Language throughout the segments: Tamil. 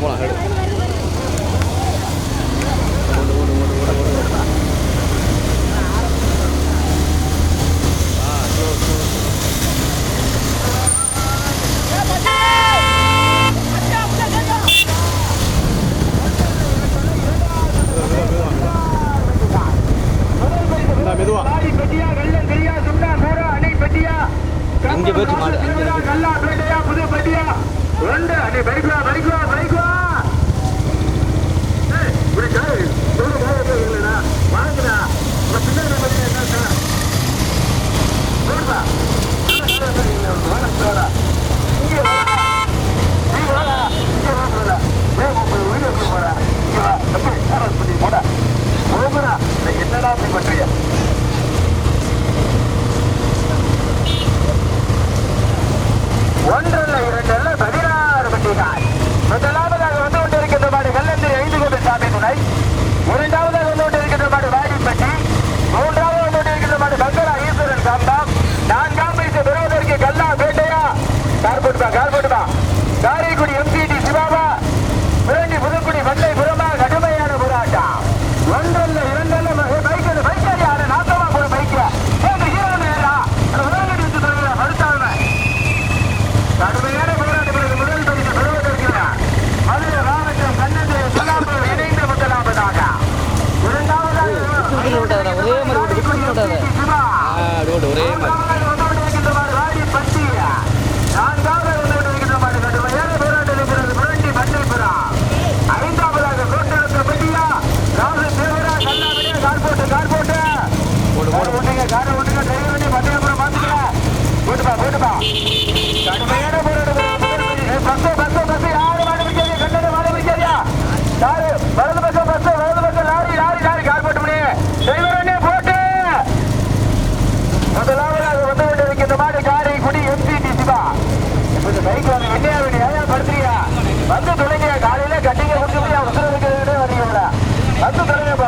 过来。了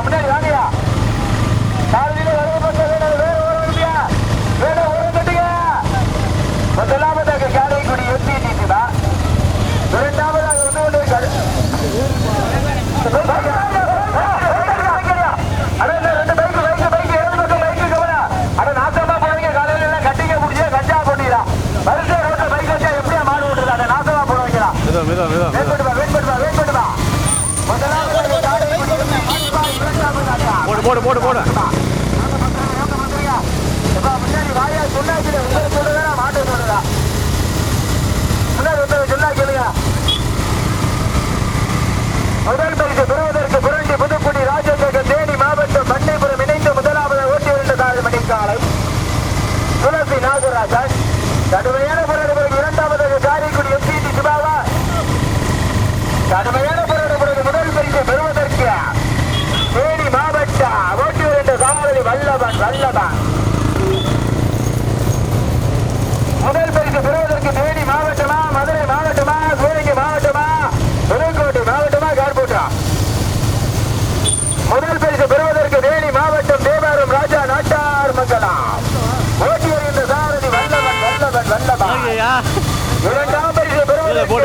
Bener. போடு போடு போடு. முதல் பரிசு பெறுவதற்கு புரண்டு புதுக்குடி ராஜசேகர் தேனி மாவட்டம் பண்ணைபுரம் இணைந்து முதலாவது ஓட்டி வருண்டதால் மணி காலை துளசி நாகராஜன் கடுமையான முதல் பரிசு பெறுவதற்கு தேனி மாவட்டம் தேவாரம் ராஜா நாட்டார் மங்கலம். ஓட்டி வருகின்ற சாரதி வல்லவன் வல்லவன் வல்லவன். இரண்டாம் பரிசு பெறுவதற்கு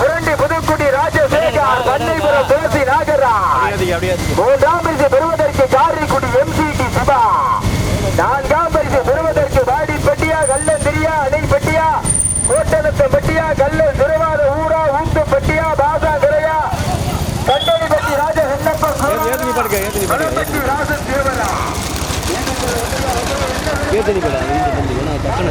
புரண்டி புதுக்குடி ராஜசேகர் வன்னைபுரம் துளசி நாகராஜ். மூன்றாம் பரிசு பெறுவதற்கு காரைக்குடி எம்சிடி சிவா. நான்காம் பரிசு பெறுவதற்கு வாடிப்பட்டியா கல்லன் திரியா அணைப்பட்டியா கோட்டலத்தம்பட்டியா கல்லன் பேர் தண்ணி போல ஏன்னா பிரச்சனை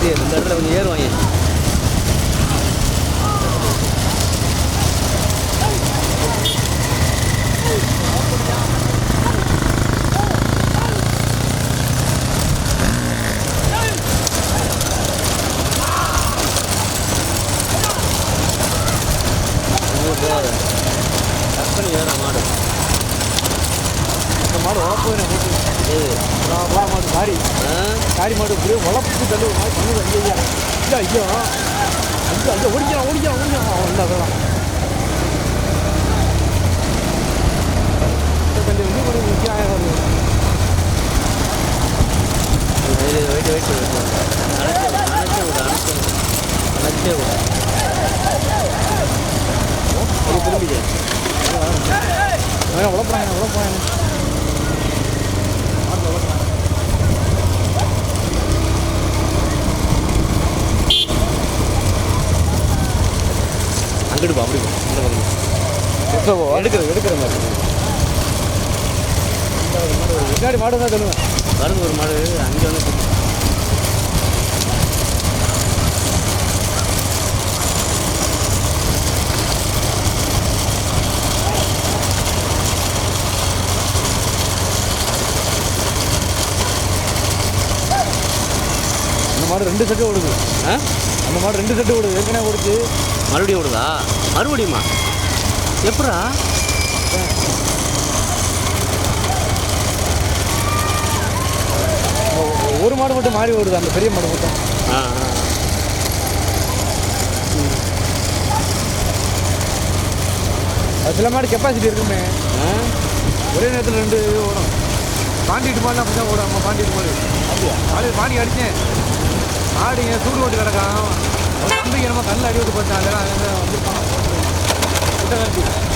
பார்த்து இந்த இடத்துல கொஞ்சம் ஏறுவாங்க இப்போ எடுக்கிறது எடுக்கிற மாதிரி. பின்னாடி மாடு தான் சொல்லுவேன் மருந்து ஒரு மாடு அங்கே வந்து மாடு ரெண்டு செட்டு ஓடுது. ஆ? அந்த மாடு ரெண்டு செட்டு ஓடுது. ஏற்கனவே ஓடுச்சு. மறுபடியும் ஓடுதா? மறுபடியுமா? எப்படா? ஒரு மாடு மட்டும் மாறி ஓடுது அந்த பெரிய மாடு மட்டும். சில மாடு கெப்பாசிட்டி இருக்குமே. ஒரே நேரத்தில் ரெண்டு ஓடும். பாண்டிட்டு மாடுலாம் அப்படி தான் ஓடும் அம்மா பாண்டிட்டு மாடு. அப்படியா? பாண்டி அடித்தேன் ஆடுங்க சூடு ஓட்டு கிடக்கான். தம்பிக்கு நம்ம கண்ணில் அடி விட்டு பார்த்தாங்க வந்து Gracias.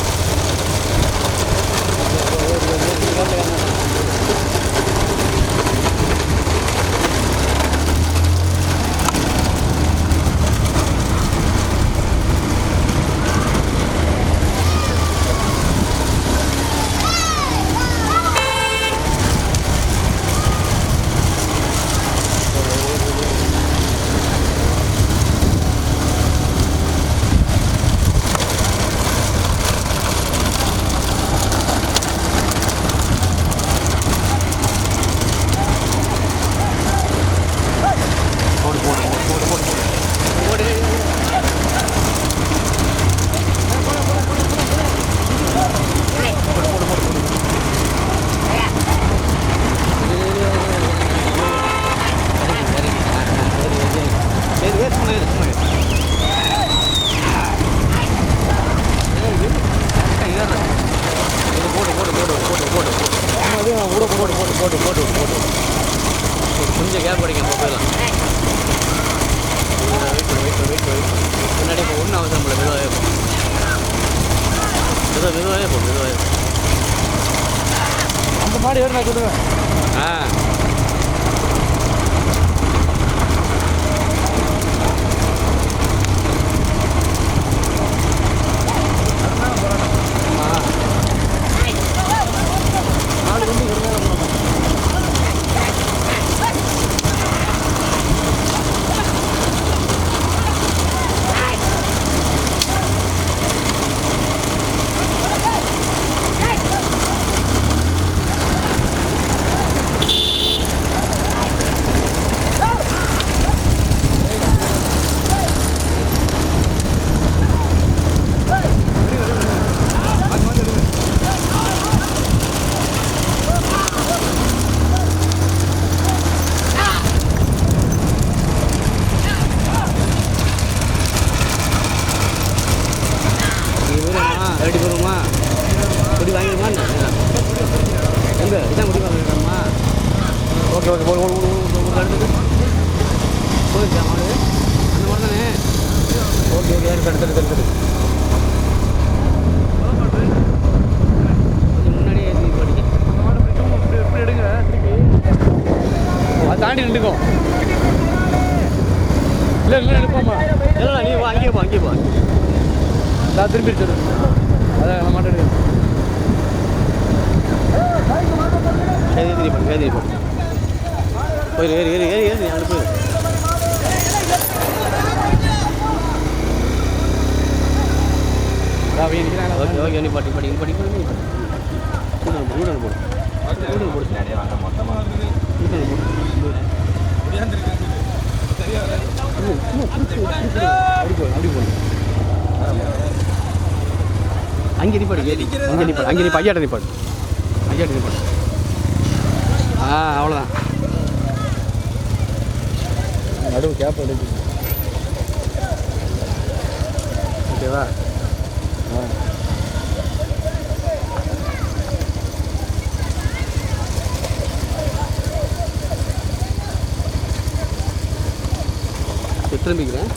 அங்கே நிப்பாடு அங்கே நிப்பாடு அங்கே நிப்பா ஐயாட்ட நிப்பாடு ஐயாட்ட நிப்பாடு ஆ அவ்வளோதான் நடுவு கேப் எடுக்கு ஓகேவா? ஆ. திரும்பிக்கிறேன்.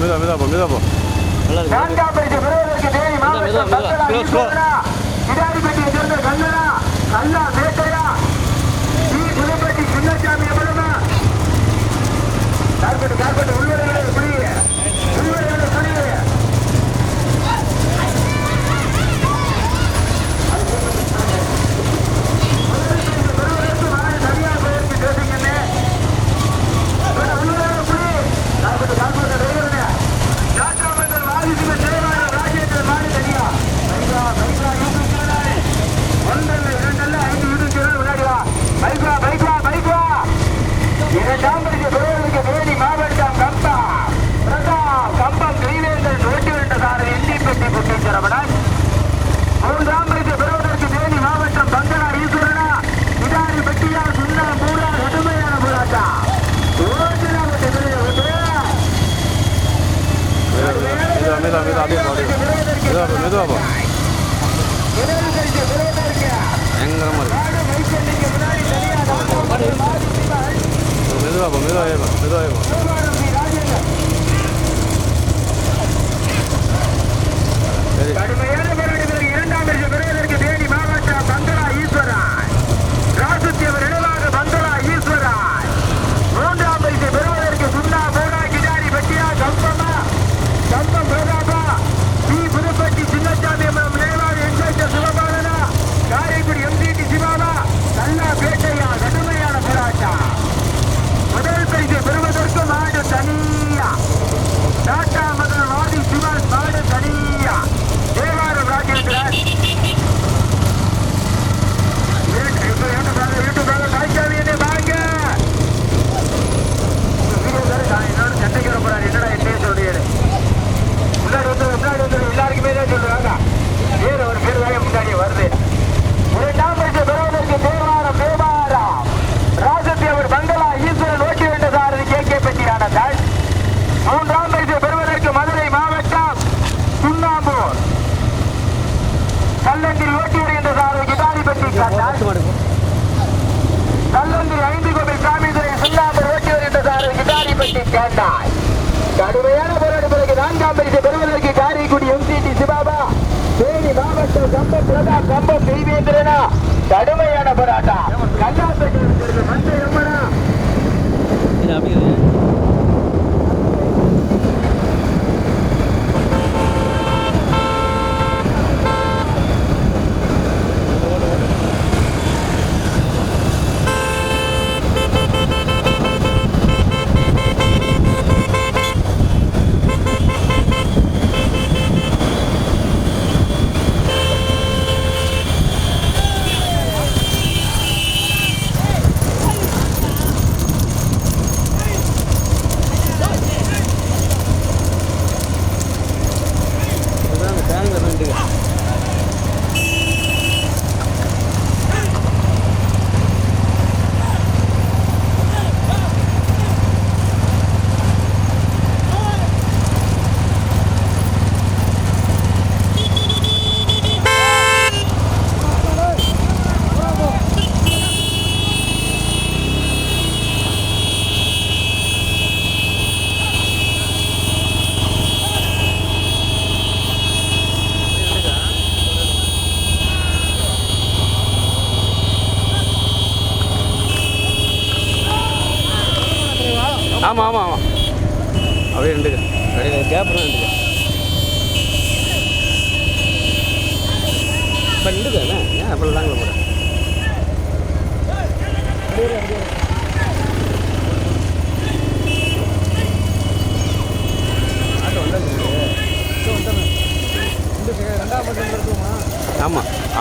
மெதுவா மெதுவா மெதுவா போ மெதுவா போ. கார்பெட் கார்பெட் உள்ளே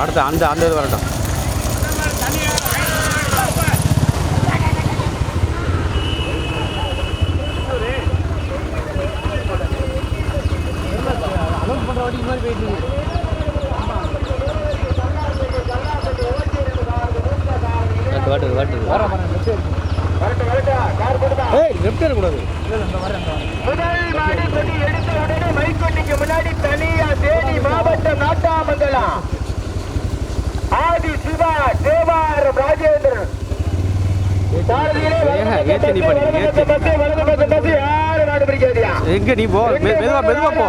அடுத்த அந்த அந்த இது வரட்டும். எங்க நீ போ? மெதுவா மெதுவா போ.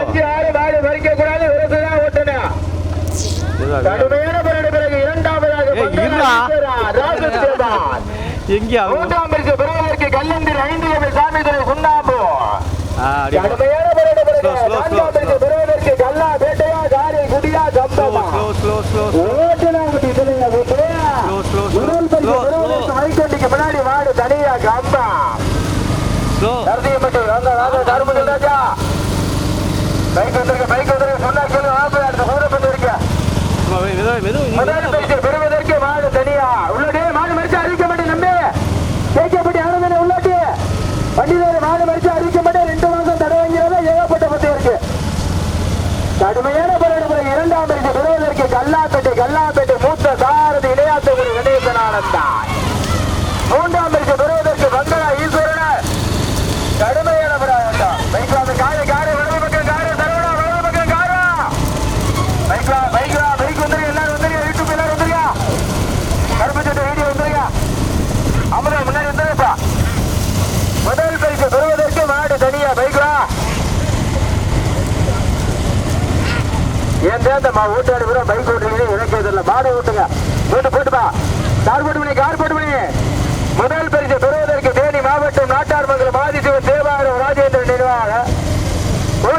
எங்கயா மூன்றாம் பரிசு பெறுவதற்கு கல்லந்தில் ஐந்து கவி சாமி துறை சுண்ணாம்பு கடுமையான போராட்ட பிறகு நான்காம் பரிசு பெறுவதற்கு கல்லா பேட்டையா காரி குடியா கம்பமா. ஓட்டலாம் குட்டி சொல்லுங்க உடல் பரிசு பெறுவதற்கு பைக் வந்துருக்க பைக் வந்துருக்க. சொன்னா கேளு அடுத்த சூரப்பட்டு இருக்க? மெதுவாக மெதுவாக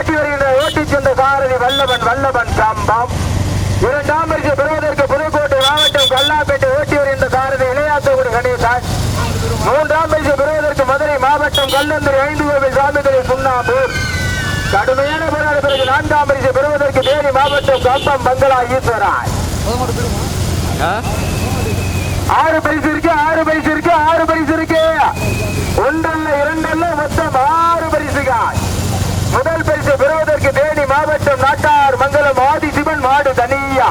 ஓட்டி வருகின்ற ஓட்டி சென்ற சாரதி வல்லவன் வல்லவன் சம்பம் இரண்டாம் பரிசு பெறுவதற்கு புதுக்கோட்டை மாவட்டம் கல்லாப்பேட்டை ஓட்டி வருகின்ற சாரதி இளையாத்தகுடி கணேசன். மூன்றாம் பரிசு பெறுவதற்கு மதுரை மாவட்டம் கல்லந்தரி ஐந்து கோவில் சாமிதுரை சுண்ணாம்பூர் கடுமையான போராட பிறகு நான்காம் பரிசு பெறுவதற்கு தேனி மாவட்டம் கம்பம் பங்களா ஈஸ்வராய். ஆறு பரிசு இருக்கு ஆறு பரிசு இருக்கு ஆறு பரிசு இருக்கு. ஒன்றல்ல இரண்டல்ல மொத்தம் ஆறு பரிசுகள். முதல் பரிசு பெறுவதற்கு தேனி மாவட்டம் நாட்டார் மங்கலம் ஆதி சிவன் மாடு தனியா.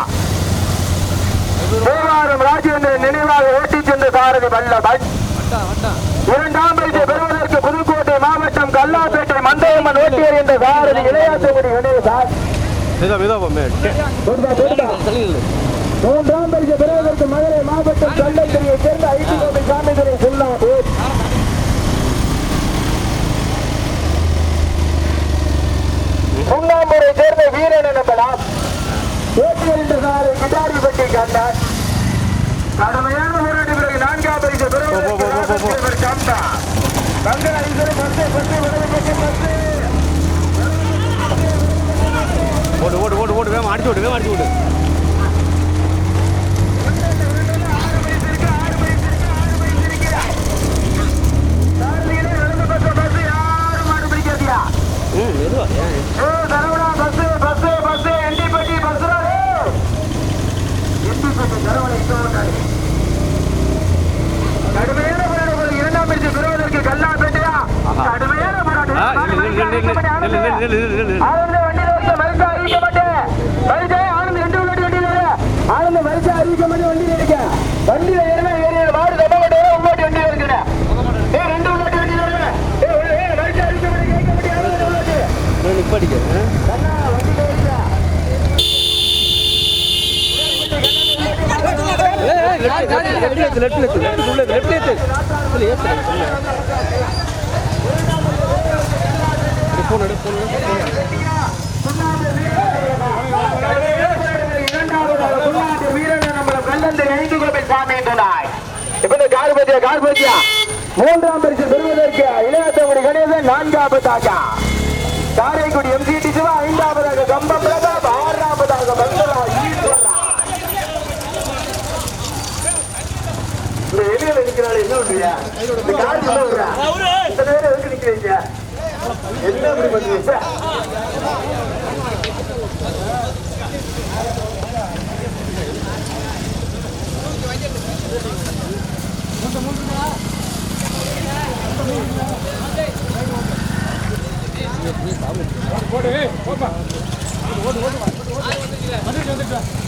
தேவாரம் ராஜேந்திரன் நினைவாக ஓட்டிச் சென்ற சாரதி வல்லபன் இரண்டாம் பரிசு பெறுவதற்கு புதுக்கோட்டை மாவட்டம் கல்லாப்பேட்டை மந்தையம்மன் ஓட்டியர் என்ற சாரதி இளையாத்தகுடி கணேசார் மூன்றாம் பரிசு பெறுவதற்கு மதுரை மாவட்டம் கள்ளத்திரியை சேர்ந்த ஐடி கோவில் சாமிதுரை சொல்லாபூர் சுண்ணாம்பூரை சேர்ந்த வீரன் எனப்படாம் ஓட்டியர் என்ற சாரை கிட்டாரிப்பட்டி கண்டார். கடுமையான போராட்ட பிறகு நான்காம் பரிசு பெறுவதற்கு காந்தா. கங்கா ஈஸ்வரன் பத்து பத்து வலது பக்கம் பத்து ஓடு ஓடு ஓடு ஓடு வேமா அடிச்சு விடு வேமா அடிச்சு விடு 嗯，没错，别错。嗯，மூன்றாம் பரிசு பெறுவதற்கு இளையாத்தங்குடி கணேசன் நான்காவதாக காரைக்குடி எம்சிடி சிவா ஐந்தாவதாக கம்ப பிரதாப் ஆறாவதாக பங்களா இந்த எலியில நிக்கிறாள் என்ன பண்றியா? இந்த காலத்துல இத்தனை பேர் எதுக்கு நிக்கிறீங்க? என்ன இப்படி பண்ணுவீங்க போடு போடுமா ஓடு ஓடுமா வந்துட்டு